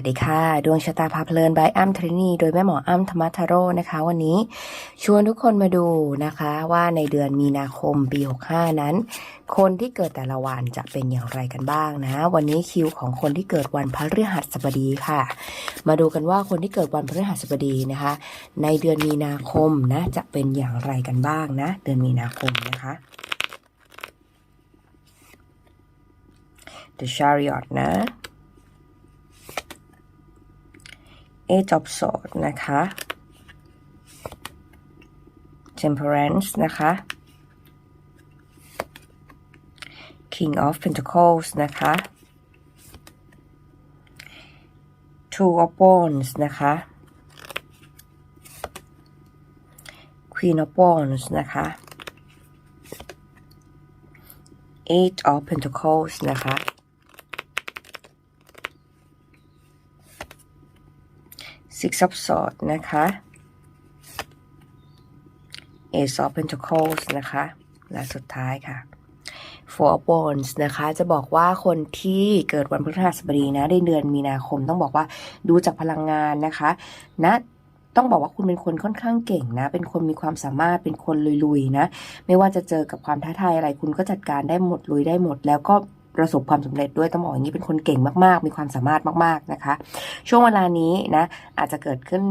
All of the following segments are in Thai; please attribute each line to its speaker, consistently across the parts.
Speaker 1: วัสดีค่ะ ดวงชะตาพาเพลินบายอ้ำทรินีโดยแม่หมออ้ำธรรมทโรนะคะ วันนี้ชวนทุกคนมาดูนะคะว่าในเดือนมีนาคมปี 65 นั้น คนที่เกิดแต่ละวันจะเป็นอย่างไรกันบ้างนะ วันนี้คิวของคนที่เกิดวันพฤหัสบดีค่ะ มาดูกันว่าคนที่เกิดวันพฤหัสบดีนะคะ ในเดือนมีนาคมนะจะเป็นอย่างไรกันบ้างนะ เดือนมีนาคมนะคะ The Chariot นะ Eight of Swords นะคะ Temperance นะคะ King of Pentacles นะคะ Two of Wands นะคะ Queen of Wands นะคะ Eight of Pentacles นะคะ Six of Swords นะคะ Ace of Pentacles นะคะ และสุดท้ายค่ะ Four of Wands นะคะ จะบอกว่าคนที่เกิดวันพฤหัสบดีนะในเดือนมีนาคมต้องบอกว่าดูจากพลังงานนะคะนะต้องบอกว่าคุณเป็นคนค่อนข้างเก่งนะ เป็นคนมีความสามารถเป็นคนลุยๆนะ ไม่ว่าจะเจอกับความท้าทายอะไร คุณก็จัดการได้หมดลุยได้หมด แล้วก็ ประสบความสำเร็จด้วยต้องบอกอย่างนี้เป็นคนเก่งมาก ๆ มีความสามารถมาก ๆ นะคะ ช่วงเวลานี้นะอาจจะเกิดขึ้น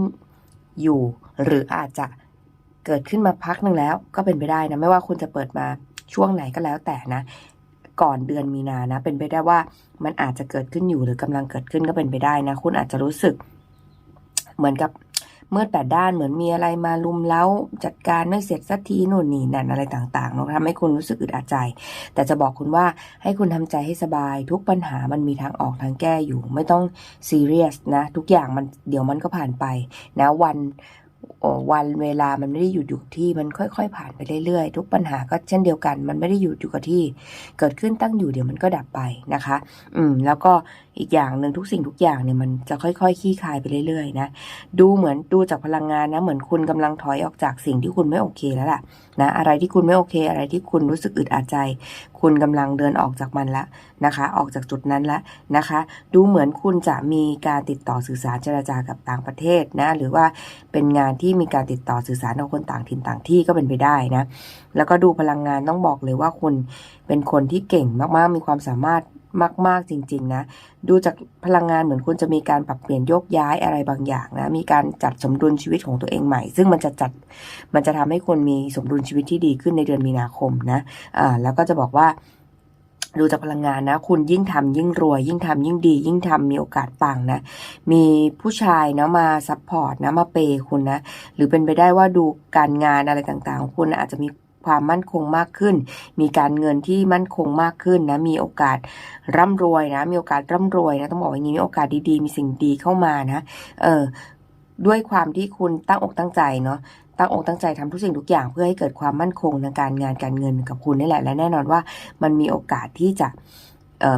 Speaker 1: อยู่ หรืออาจจะเกิดขึ้นมาพักหนึ่งแล้ว ก็เป็นไปได้นะไม่ว่าคุณจะเปิดมาช่วงไหนก็แล้วแต่นะ ก่อนเดือนมีนานะ เป็นไปได้ว่ามันอาจจะเกิดขึ้นอยู่หรือกำลังเกิดขึ้นก็เป็นไปได้นะ คุณอาจจะรู้สึกเหมือนกับ เมืดแปดด้านเหมือนมีอะไรมาลุมเล้าจัดการไม่เสร็จสักทีนู่นนี่นั่นอะไรต่างๆนะทำให้คุณรู้สึกอึดอัดใจ แต่จะบอกคุณว่าให้คุณทำใจให้สบาย ทุกปัญหามันมีทางออกทางแก้อยู่ ไม่ต้องซีเรียสนะ ทุกอย่างมันเดี๋ยวมันก็ผ่านไปนะวันวันเวลามันไม่ได้หยุดอยู่กับที่มันค่อย ๆ ผ่านไปเรื่อยๆ ทุกปัญหาก็เช่นเดียวกัน มันไม่ได้หยุดอยู่กับที่ เกิดขึ้นตั้งอยู่เดี๋ยวมันก็ดับไปนะคะ อืม แล้วก็ อีกอย่างหนึ่งทุกสิ่งทุกอย่างเนี่ยมันจะค่อยๆขี้คายไปเรื่อยๆนะดูเหมือนดูจากพลังงานนะ เหมือนคุณกำลังถอยออกจากสิ่งที่คุณไม่โอเคแล้วล่ะนะอะไรที่คุณไม่โอเค อะไรที่คุณรู้สึกอึดอัดใจ คุณกำลังเดินออกจากมันละนะคะ ออกจากจุดนั้นละนะคะ ดูเหมือนคุณจะมีการติดต่อสื่อสารเจรจากับต่างประเทศนะหรือว่าเป็นงานที่มีการติดต่อสื่อสารกับคนต่างถิ่นต่างที่ก็เป็นไปได้นะแล้วก็ดูพลังงานต้องบอกเลยว่าคุณเป็นคนที่เก่งมากๆมีความสามารถ มากๆจริง ๆ นะ ดูจากพลังงานเหมือนคุณจะมีการปรับเปลี่ยนโยกย้ายอะไรบางอย่างนะ มีการจัดสมดุลชีวิตของตัวเองใหม่ ซึ่งมันจะจัด มันจะทำให้คุณมีสมดุลชีวิตที่ดีขึ้นในเดือนมีนาคมนะ อ่า แล้วก็จะบอกว่าดูจากพลังงานนะ คุณยิ่งทำยิ่งรวย ยิ่งทำยิ่งดี ยิ่งทำมีโอกาสปังนะ มีผู้ชายเนาะมาซัพพอร์ตนะมาเปย์คุณนะ หรือเป็นไปได้ว่าดูการงานอะไรต่างๆของคุณอาจจะมี ความมั่นคงมากขึ้น มีการเงินที่มั่นคงมากขึ้นนะ มีโอกาสร่ำรวยนะ มีโอกาสร่ำรวยนะ ต้องบอกอย่างนี้มีโอกาสดีๆ มีสิ่งดีเข้ามานะ เออ ด้วยความที่คุณตั้งอกตั้งใจเนาะตั้งอกตั้งใจทำทุกสิ่งทุกอย่างเพื่อให้เกิดความมั่นคงในการงานการเงินกับคุณนี่แหละ และแน่นอนว่ามันมีโอกาสที่จะ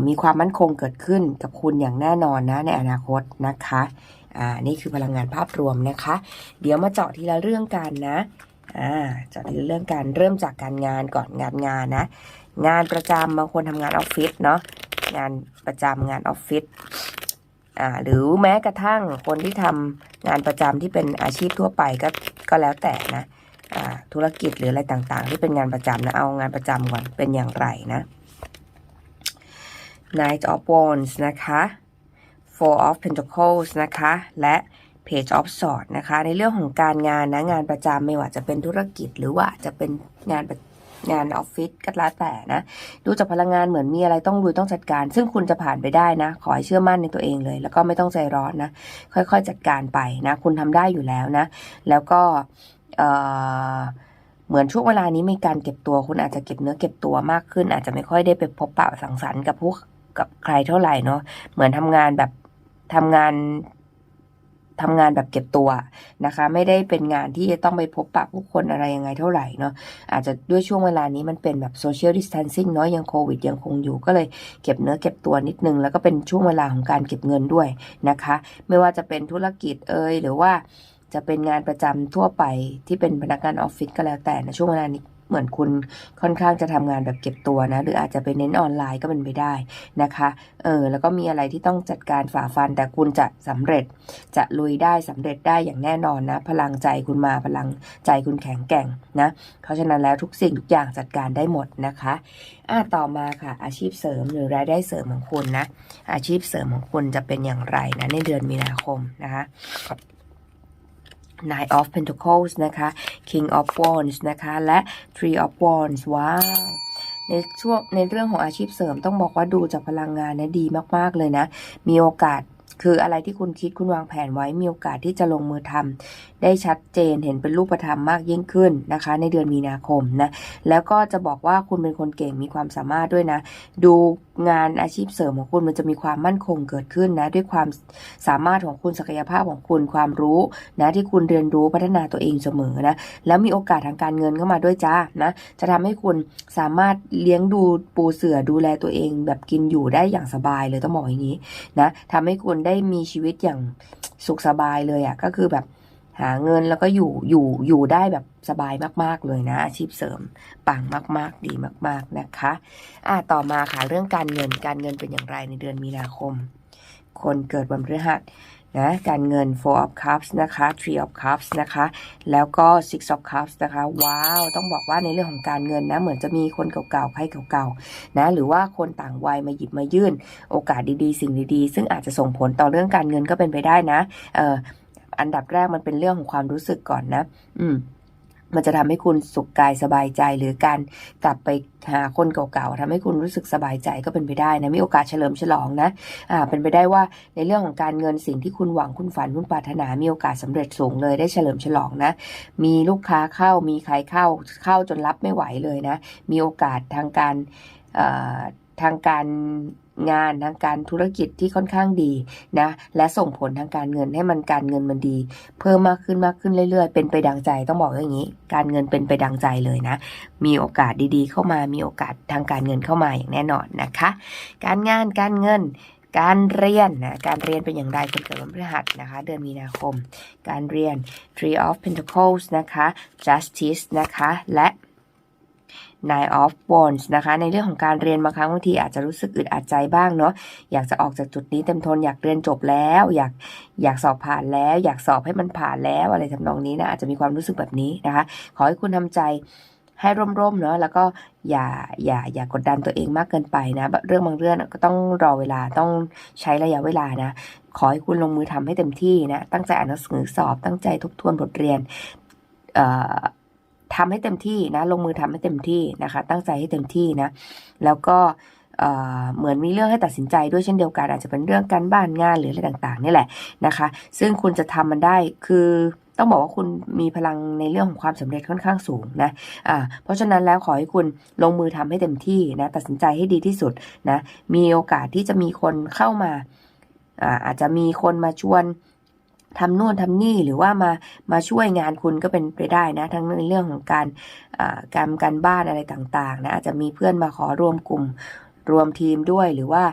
Speaker 1: มีความมั่นคงเกิดขึ้นกับคุณอย่างแน่นอนนะในอนาคตนะคะ อ่า นี่คือพลังงานภาพรวมนะคะ เดี๋ยวมาเจาะทีละเรื่องกันนะ อ่าจะทีละเรื่องการเริ่มจากการงานก่อนงานงานนะ งานประจำบางคนทำงานออฟฟิศเนาะงานประจำงานออฟฟิศอ่าหรือแม้กระทั่งคนที่ทำงานประจำที่เป็นอาชีพทั่วไปก็ก็แล้วแต่นะอ่าธุรกิจหรืออะไรต่างๆ ที่เป็นงานประจำนะเอางานประจำก่อนเป็นอย่างไรนะ Knight of Wands นะคะ Four of Pentacles นะคะ และ Page of Sword นะคะ ในเรื่องของการงานนะงานประจำไม่ว่าจะเป็นธุรกิจหรือว่าจะเป็นงานงานออฟฟิศก็แล้วแต่นะดูจากพลังงานเหมือนมีอะไรต้องดูต้องจัดการ ซึ่งคุณจะผ่านไปได้นะ ขอให้เชื่อมั่นในตัวเองเลย แล้วก็ไม่ต้องใจร้อนนะ ค่อยๆจัดการไปนะ คุณทำได้อยู่แล้วนะ แล้วก็เอ่อเหมือนช่วงเวลานี้มีการเก็บตัว คุณอาจจะเก็บเนื้อเก็บตัวมากขึ้น อาจจะไม่ค่อยได้ไปพบปะสังสรรค์กับพวกกับใครเท่าไหร่เนาะเหมือนทำงานแบบทำงาน ทำงานแบบเก็บตัวนะคะ ไม่ได้เป็นงานที่จะต้องไปพบปะผู้คนอะไรยังไงเท่าไหร่เนาะอาจจะด้วยช่วงเวลานี้มันเป็นแบบโซเชียลดิส a ทนซิ่งเนาะยังโควิดยังคงอยู่ก็เลยเก็บเนื้อเก็บตัวนิดนึง แล้วก็เป็นช่วงเวลาของการเก็บเงินด้วยนะคะ ไม่ว่าจะเป็นธุรกิจเอ่ยหรือว่าจะเป็นงานประจำทั่วไปที่เป็นพนักงานออฟฟิศก็แล้วแต่ในช่วงเวลานี้ เหมือนคุณค่อนข้างจะทำงานแบบเก็บตัวนะ หรืออาจจะไปเน้นออนไลน์ก็เป็นไปได้นะคะเออแล้วก็มีอะไรที่ต้องจัดการฝ่าฟันแต่คุณจะสำเร็จ จะลุยได้สำเร็จได้อย่างแน่นอนนะ พลังใจคุณมาพลังใจคุณแข็งแกร่งนะ เพราะฉะนั้นแล้วทุกสิ่งทุกอย่างจัดการได้หมดนะคะอะต่อมาค่ะอาชีพเสริมหรือรายได้เสริมของคุณนะอาชีพเสริมของคุณจะเป็นอย่างไรนะในเดือนมีนาคมนะคะ Nine of Pentacles นะคะ King of Wands นะคะ และ Three of Wands ว้าว ในช่วงในเรื่องของอาชีพเสริมต้องบอกว่าดูจากพลังงานนะดีมาก ๆ เลยนะ มีโอกาส คืออะไรที่คุณคิดคุณวางแผนไว้มีโอกาสที่จะลงมือทำได้ชัดเจนเห็นเป็นรูปธรรมมากยิ่งขึ้นนะคะ ในเดือนมีนาคมนะแล้วก็จะบอกว่าคุณเป็นคนเก่งมีความสามารถด้วยนะ ดูงานอาชีพเสริมของคุณมันจะมีความมั่นคงเกิดขึ้นนะ ด้วยความสามารถของคุณศักยภาพของคุณความรู้นะที่คุณเรียนรู้พัฒนาตัวเองเสมอนะแล้วมีโอกาสทางการเงินเข้ามาด้วยจ้านะจะทำให้คุณสามารถเลี้ยงดูปูเสือดูแลตัวเอง แบบกินอยู่ได้อย่างสบายเลยต้องบอกอย่างนี้นะทำให้คุณได้ได้มีชีวิตอย่างสุขสบายเลยอะ่ะก็คือแบบหาเงินแล้วก็อยู่อยู่อยู่ได้แบบสบายมาก ๆ เลยนะ อาชีพเสริมปังมาก ๆ ดีมาก ๆนะคะ อะต่อมาค่ะเรื่องการเงินการเงินเป็นอย่างไรในเดือนมีนาคม คนเกิดวันพฤหัส นะการเงิน four of cups นะคะ three of cups นะคะ แล้วก็ six of cups นะคะ ว้าว ต้องบอกว่าในเรื่องของการเงินนะ เหมือนจะมีคนเก่าๆ ใครเก่าๆ นะ หรือว่าคนต่างวัยมาหยิบมายื่น โอกาสดีๆ สิ่งดีๆ ซึ่งอาจจะส่งผลต่อเรื่องการเงินก็เป็นไปได้นะ เอออันดับแรกมันเป็นเรื่องของความรู้สึกก่อนนะ อืม มันจะทำให้คุณสุขกายสบายใจ หรือการกลับไปหาคนเก่าๆทำให้คุณรู้สึกสบายใจก็เป็นไปได้นะมีโอกาสเฉลิมฉลองนะอ่าเป็นไปได้ว่าในเรื่องของการเงินสิ่งที่คุณหวังคุณฝันคุณปรารถนา มีโอกาสสำเร็จสูงเลยได้เฉลิมฉลองนะ มีลูกค้าเข้ามีใครเข้าเข้าจนรับไม่ไหวเลยนะ มีโอกาสทางการอ่าทางการงานทางการธุรกิจที่ค่อนข้างดีนะ และส่งผลทางการเงินให้มันการเงินมันดี เพิ่มมากขึ้นมากขึ้นเรื่อยๆ เป็นไปดังใจต้องบอกอย่างนี้ การเงินเป็นไปดังใจเลยนะ มีโอกาสดีๆ เข้ามามีโอกาสทางการเงินเข้ามาอย่างแน่นอนนะคะ การงานการเงินการเรียนนะการเรียนเป็นอย่างไรคนเกิดวันพฤหัสนะคะ เดือนมีนาคม การเรียน Tree of Pentacles นะคะ Justice นะคะและ Nine of Wands นะคะ ในเรื่องของการเรียนบางครั้งบางทีอาจจะรู้สึกอึดอัดใจบ้างเนาะอยากจะออกจากจุดนี้เต็มทนอยากเรียนจบแล้ว อยากอยากสอบผ่านแล้ว อยากสอบให้มันผ่านแล้วอะไรทำนองนี้นะอาจจะมีความรู้สึกแบบนี้นะคะ ขอให้คุณทำใจให้ร่มๆเนาะแล้วก็อย่าอย่าอย่ากดดันตัวเองมากเกินไปนะ เรื่องบางเรื่องก็ต้องรอเวลาต้องใช้ระยะเวลานะ ขอให้คุณลงมือทำให้เต็มที่นะ ตั้งใจอ่านหนังสือสอบตั้งใจทบทวนบทเรียนเอ่อ ทำให้เต็มที่นะ ลงมือทำให้เต็มที่นะคะ ตั้งใจให้เต็มที่นะ แล้วก็เหมือนมีเรื่องให้ตัดสินใจด้วยเช่นเดียวกัน อาจจะเป็นเรื่องการบ้านงานหรืออะไรต่างๆนี่แหละนะคะ ซึ่งคุณจะทำมันได้คือต้องบอกว่าคุณมีพลังในเรื่องของความสำเร็จค่อนข้างสูงนะอ่าเพราะฉะนั้นแล้วขอให้คุณลงมือทำให้เต็มที่นะตัดสินใจให้ดีที่สุดนะมีโอกาสที่จะมีคนเข้ามาอาอาจจะมีคนมาชวน ทำนู่นทำนี่หรือว่ามามาช่วยงานคุณก็เป็นไปได้นะ ทั้งในเรื่องของการการการบ้านอะไรต่างๆนะอาจจะมีเพื่อนมาขอรวมกลุ่มรวมทีมด้วยหรือว่า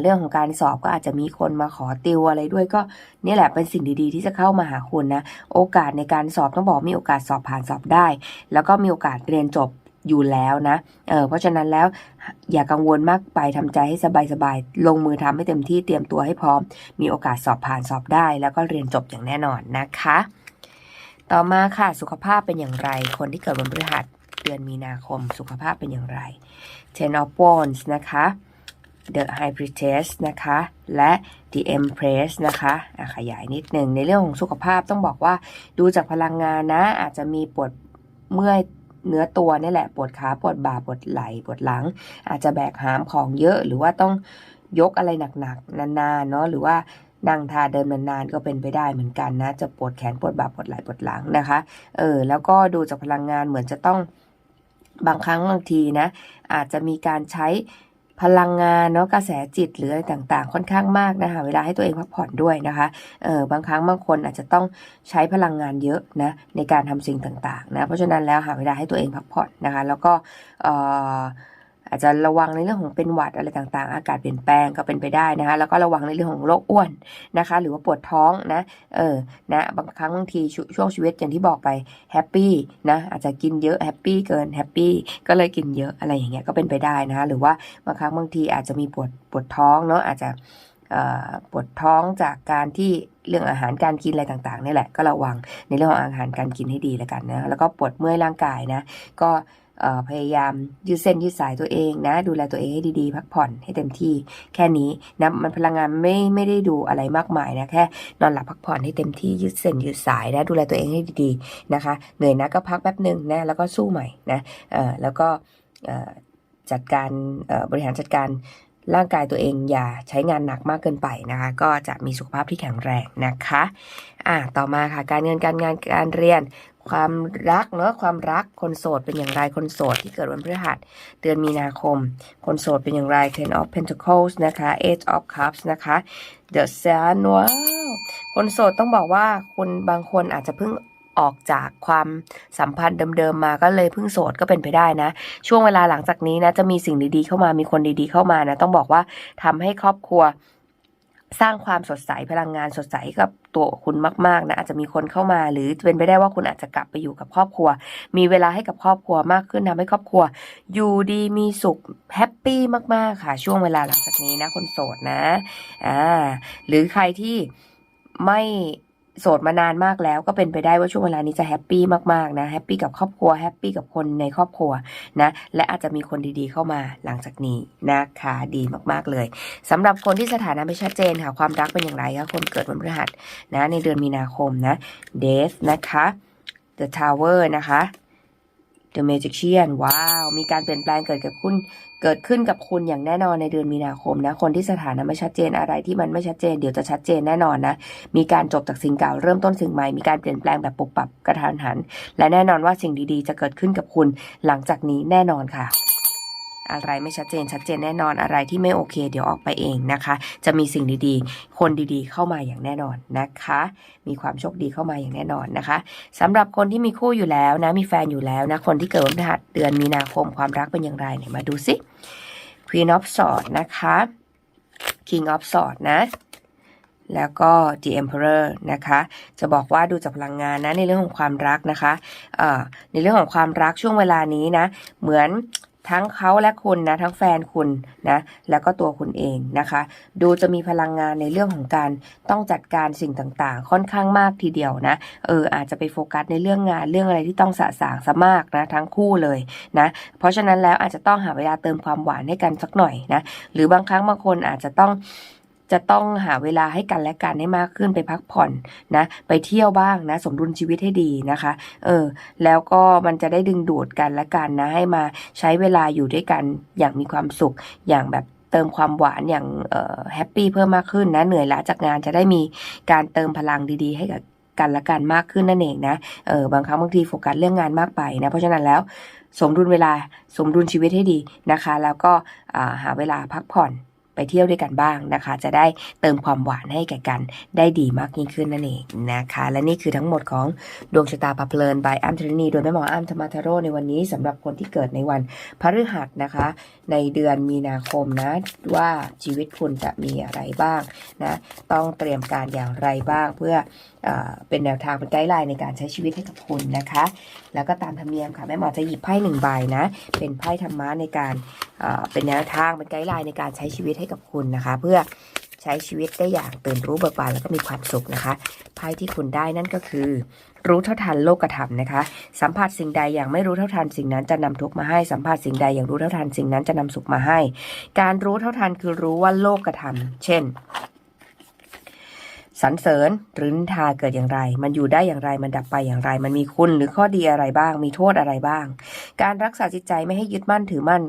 Speaker 1: เรื่องของการสอบก็อาจจะมีคนมาขอติวอะไรด้วยก็นี่แหละเป็นสิ่งดีๆ ที่จะเข้ามาหาคุณนะ โอกาสในการสอบต้องบอกมีโอกาสสอบผ่านสอบได้ แล้วก็มีโอกาสเรียนจบ อยู่แล้วนะเออเพราะฉะนั้นแล้วอย่ากังวลมากไปทำใจให้สบายๆลงมือทำให้เต็มที่เตรียมตัวให้พร้อม มีโอกาสสอบผ่านสอบได้ แล้วก็เรียนจบอย่างแน่นอนนะคะ ต่อมาค่ะสุขภาพเป็นอย่างไร คนที่เกิดวันพฤหัสเดือนมีนาคมสุขภาพเป็นอย่างไร Ten of Wands นะคะ The High Priestess นะคะ และ The Empress นะคะะขยายนิดหนึ่งในเรื่องของสุขภาพต้องบอกว่าดูจากพลังงานนะ อาจจะมีปวดเมื่อย เนื้อตัวนี่แหละปวดขาปวดบ่าปวดไหล่ปวดหลัง อาจจะแบกหามของเยอะหรือว่าต้องยกอะไรหนักๆนานๆเนาะหรือว่านั่งทาเดิมนานๆก็เป็นไปได้เหมือนกันนะ จะปวดแขนปวดบ่าปวดไหล่ปวดหลังนะคะ เออแล้วก็ดูจากพลังงานเหมือนจะต้องบางครั้งบางทีนะ อาจจะมีการใช้ พลังงานเนาะกระแสจิตหรืออะไรต่างๆ ค่อนข้างมากนะคะเวลาให้ตัวเองพักผ่อนด้วยนะคะเออบางครั้งบางคนอาจจะต้องใช้พลังงานเยอะนะในการทำสิ่งต่างๆนะเพราะฉะนั้นแล้วหาเวลาให้ตัวเองพักผ่อนนะคะ แล้วก็เออ อาจจะระวังในเรื่องของเป็นหวัดอะไรต่างๆ อากาศเปลี่ยนแปลงก็เป็นไปได้นะคะ แล้วก็ระวังในเรื่องของโรคอ้วนนะคะ หรือว่าปวดท้องนะ เออ นะ บางครั้งบางทีชช่วงชีวิตอย่างที่บอกไปแฮปปี้นะ อาจจะกินเยอะแฮปปี้เกินแฮปปี้ก็เลยกินเยอะอะไรอย่างเงี้ยก็เป็นไปได้นะคะ หรือว่าบางครั้งบางทีอาจจะมีปวดปวดท้องเนาะอาจจะปวดท้องจากการที่เรื่องอาหารการกินอะไรต่างๆนี่แหละ ก็ระวังในเรื่องของอาหารการกินให้ดีแล้วกันนะ แล้วก็ปวดเมื่อยร่างกายนะ ก็ พยายามยืดเส้นยืดสายตัวเองนะ ดูแลตัวเองให้ดีๆ พักผ่อนให้เต็มที่ แค่นี้นะมันพลังงานไม่ไม่ได้ดูอะไรมากมายนะแค่นอนหลับพักผ่อนให้เต็มที่ยืดเส้นยืดสายนะ ดูแลตัวเองให้ดีๆนะคะ เหนื่อยนะก็พักแป๊บหนึ่งนะแล้วก็สู้ใหม่นะเอ่อแล้วก็เอ่อจัดการเอ่อบริหารจัดการร่างกายตัวเองอย่าใช้งานหนักมากเกินไปนะคะ ก็จะมีสุขภาพที่แข็งแรงนะคะ อะต่อมาค่ะการเงินการงานการเรียน ความรักเนอะความรักคนโสดเป็นอย่างไรคนโสดที่เกิดวันพฤหัสเดือนมีนาคม คนโสดเป็นอย่างไร Ten of Pentacles นะคะ Eight of Cups นะคะ The Sun ว้าวคนโสดต้องบอกว่าคุณบางคนอาจจะเพิ่งออกจากความสัมพันธ์เดิมๆมาก็เลยเพิ่งโสดก็เป็นไปได้นะ ช่วงเวลาหลังจากนี้นะจะมีสิ่งดีๆเข้ามามีคนดีๆเข้ามานะ ต้องบอกว่าทำให้ครอบครัว สร้างความสดใสพลังงานสดใสกับตัวคุณมาก ๆ นะอาจจะมีคนเข้ามาหรือเป็นไปได้ว่าคุณอาจจะกลับไปอยู่กับครอบครัว มีเวลาให้กับครอบครัวมากขึ้นทำให้ครอบครัว อยู่ดีมีสุขแฮปปี้มากๆค่ะ ช่วงเวลาหลังจากนี้นะคนโสดนะอ่าหรือใครที่ไม่ โสดมานานมากแล้วก็เป็นไปได้ว่าช่วงเวลานี้จะแฮปปี้มากๆนะแฮปปี้กับครอบครัวแฮปปี้กับคนในครอบครัวนะและอาจจะมีคนดีๆเข้ามาหลังจากนี้นะคะดีมากๆเลยสำหรับคนที่สถานะไม่ชัดเจนค่ะความรักเป็นอย่างไรคะคนเกิดวันพฤหัสนะในเดือนมีนาคมนะเดซนะคะ The Tower นะคะ The Magician ว้าว มีการเปลี่ยนแปลงเกิดกับคุณ เกิดขึ้นกับคุณอย่างแน่นอนในเดือนมีนาคมนะ คนที่สถานะไม่ชัดเจนอะไรที่มันไม่ชัดเจน เดี๋ยวจะชัดเจนแน่นอนนะ มีการจบจากสิ่งเก่าเริ่มต้นสิ่งใหม่ มีการเปลี่ยนแปลงแบบปุบปับกระทันหัน และแน่นอนว่าสิ่งดีๆ จะเกิดขึ้นกับคุณหลังจากนี้แน่นอนค่ะ อะไรไม่ชัดเจนชัดเจนแน่นอนอะไรที่ไม่โอเค เดี๋ยวออกไปเองนะคะ จะมีสิ่งดีๆ คนดีๆ เข้ามาอย่างแน่นอนนะคะ มีความโชคดีเข้ามาอย่างแน่นอนนะคะสำหรับคนที่มีคู่อยู่แล้วนะมีแฟนอยู่แล้วนะคนที่เกิดวันพฤหัสเดือนมีนาคมความรักเป็นอย่างไรเนี่ยมาดูสิ Queen of Swords นะคะ King of Swords นะแล้วก็ The Emperor นะคะ จะบอกว่าดูจากพลังงานนะในเรื่องของความรักนะคะเอ่อในเรื่องของความรักช่วงเวลานี้นะ เหมือน ทั้งเขาและคุณนะทั้งแฟนคุณนะแล้วก็ตัวคุณเองนะคะ ดูจะมีพลังงานในเรื่องของการต้องจัดการสิ่งต่างๆ ค่อนข้างมากทีเดียวนะเอออาจจะไปโฟกัสในเรื่องงานเรื่องอะไรที่ต้องสะสางซะมากนะทั้งคู่เลยนะเพราะฉะนั้นแล้วอาจจะต้องหาเวลาเติมความหวานให้กันสักหน่อยนะหรือบางครั้งบางคนอาจจะต้อง จะต้องหาเวลาให้กันและกันให้มากขึ้นไปพักผ่อนนะ ไปเที่ยวบ้างนะ สมดุลชีวิตให้ดีนะคะ เออ แล้วก็มันจะได้ดึงดูดกันและกันนะ ให้มาใช้เวลาอยู่ด้วยกันอย่างมีความสุขอย่างแบบเติมความหวานอย่างเอ่อแฮปปี้เพิ่มมากขึ้นนะ เหนื่อยล้าจากงานจะได้มีการเติมพลังดีๆ ให้กับกันและกันมากขึ้นนั่นเองนะ เออบางครั้งบางทีโฟกัสเรื่องงานมากไปนะ เพราะฉะนั้นแล้วสมดุลเวลาสมดุลชีวิตให้ดีนะคะ แล้วก็าหาเวลาพักผ่อน ไปเที่ยวด้วยกันบ้างนะคะ จะได้เติมความหวานให้แก่กันได้ดีมากยิ่งขึ้นนั่นเองนะคะ และนี่คือทั้งหมดของดวงชะตาปะเพลินบายอัมธรณีโดยแม่หมออัมธรรมทโรในวันนี้สำหรับคนที่เกิดในวันพฤหัสนะคะ ในเดือนมีนาคมนะว่าชีวิตคุณจะมีอะไรบ้างนะต้องเตรียมการอย่างไรบ้างเพื่อเอเป็นแนวทางเป็นไกด์ไลน์ในการใช้ชีวิตให้กับคุณนะคะ แล้วก็ตามธรรมเนียมค่ะแม่หมอจะหยิบไพ่หนึ่งใบนะ เป็นไพ่ธรรมะในการเอ่อเป็นแนวทางเป็นไกด์ไลน์ในการใช้ชีวิตให้กับคุณนะคะ เพื่อใช้ชีวิตได้อย่างตื่นรู้เบิกบานแล้วก็มีความสุขนะคะไพ่ที่คุณได้นั่นก็คือ รู้เท่าทันโลกธรรมนะคะ สัมผัสสิ่งใดอย่างไม่รู้เท่าทันสิ่งนั้นจะนำทุกข์มาให้สัมผัสสิ่งใดอย่างรู้เท่าทันสิ่งนั้นจะนำสุขมาให้ การรู้เท่าทันคือรู้ว่าโลกธรรมเช่นสรรเสริญหรือนินทาเกิดอย่างไร มันอยู่ได้อย่างไร มันดับไปอย่างไร มันมีคุณหรือข้อดีอะไรบ้าง มีโทษอะไรบ้าง การรักษาจิตใจไม่ให้ยึดมั่นถือมั่น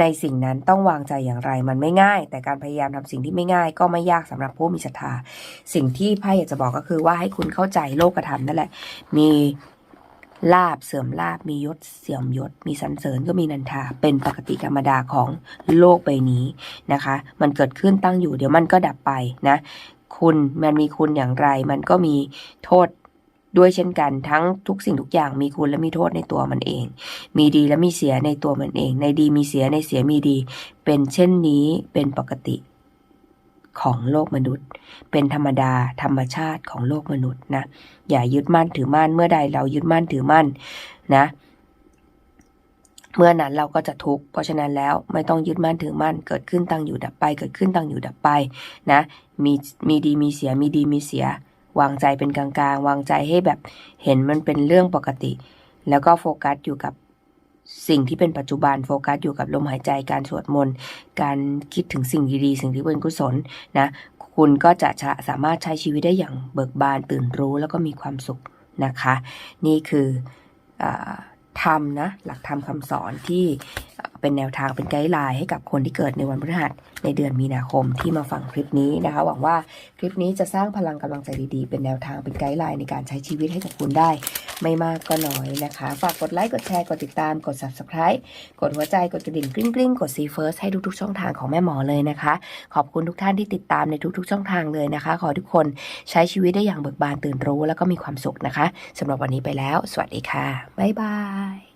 Speaker 1: ในสิ่งนั้นต้องวางใจอย่างไรมันไม่ง่าย แต่การพยายามทำสิ่งที่ไม่ง่าย ก็ไม่ยากสำหรับผู้มีศรัทธา สิ่งที่ไพ่อยากจะบอกก็คือว่าให้คุณเข้าใจโลกธรรมนั่นแหละ มีลาบเสื่อมลาบมียศเสื่อมยศ มีสรรเสริญก็มีนันทา เป็นปกติธรรมดาของโลกใบนี้นะคะ มันเกิดขึ้นตั้งอยู่เดี๋ยวมันก็ดับไปนะ คุณมันมีคุณอย่างไร มันก็มีโทษ ด้วยเช่นกันทั้งทุกสิ่งทุกอย่างมีคุณและมีโทษในตัวมันเอง มีดีและมีเสียในตัวมันเอง ในดีมีเสียในเสียมีดี เป็นเช่นนี้เป็นปกติของโลกมนุษย์ เป็นธรรมดาธรรมชาติของโลกมนุษย์นะอย่ายึดมั่นถือมั่นเมื่อใดเรายึดมั่นถือมั่นนะเมื่อนั้นเราก็จะทุกข์ เพราะฉะนั้นแล้วไม่ต้องยึดมั่นถือมั่น เกิดขึ้นตั้งอยู่ดับไป เกิดขึ้นตั้งอยู่ดับไปนะ มีมีดีมีเสีย มีดีมีเสีย วางใจเป็นกลางๆ วางใจให้แบบเห็นมันเป็นเรื่องปกติ แล้วก็โฟกัสอยู่กับสิ่งที่เป็นปัจจุบันโฟกัสอยู่กับลมหายใจการสวดมนต์การคิดถึงสิ่งดีๆ สิ่งที่เป็นกุศลนะคุณก็จะจะสามารถใช้ชีวิตได้อย่างเบิกบานตื่นรู้แล้วก็มีความสุขนะคะ นี่คืออธรรมนะหลักธรรมคำสอนที่ เป็นแนวทางเป็นไกด์ไลน์ให้กับคนที่เกิดในวันพฤหัสในเดือนมีนาคมที่มาฟังคลิปนี้นะคะ หวังว่าคลิปนี้จะสร้างพลังกำลังใจดีๆ เป็นแนวทางเป็นไกด์ไลน์ในการใช้ชีวิตให้กับคุณได้ ไม่มากก็น้อยนะคะ ฝากกดไลค์กดแชร์กดติดตามกด subscribe กดหัวใจกดกระดิ่งกริ๊งกริ๊งกด see first ให้ทุกๆ ช่องทางของแม่หมอเลยนะคะ ขอบคุณทุกท่านที่ติดตามในทุกๆ ช่องทางเลยนะคะ ขอทุกคนใช้ชีวิตได้อย่างเบิกบานตื่นรู้ แล้วก็มีความสุขนะคะสำหรับวันนี้ไปแล้ว สวัสดีค่ะบ๊ายบาย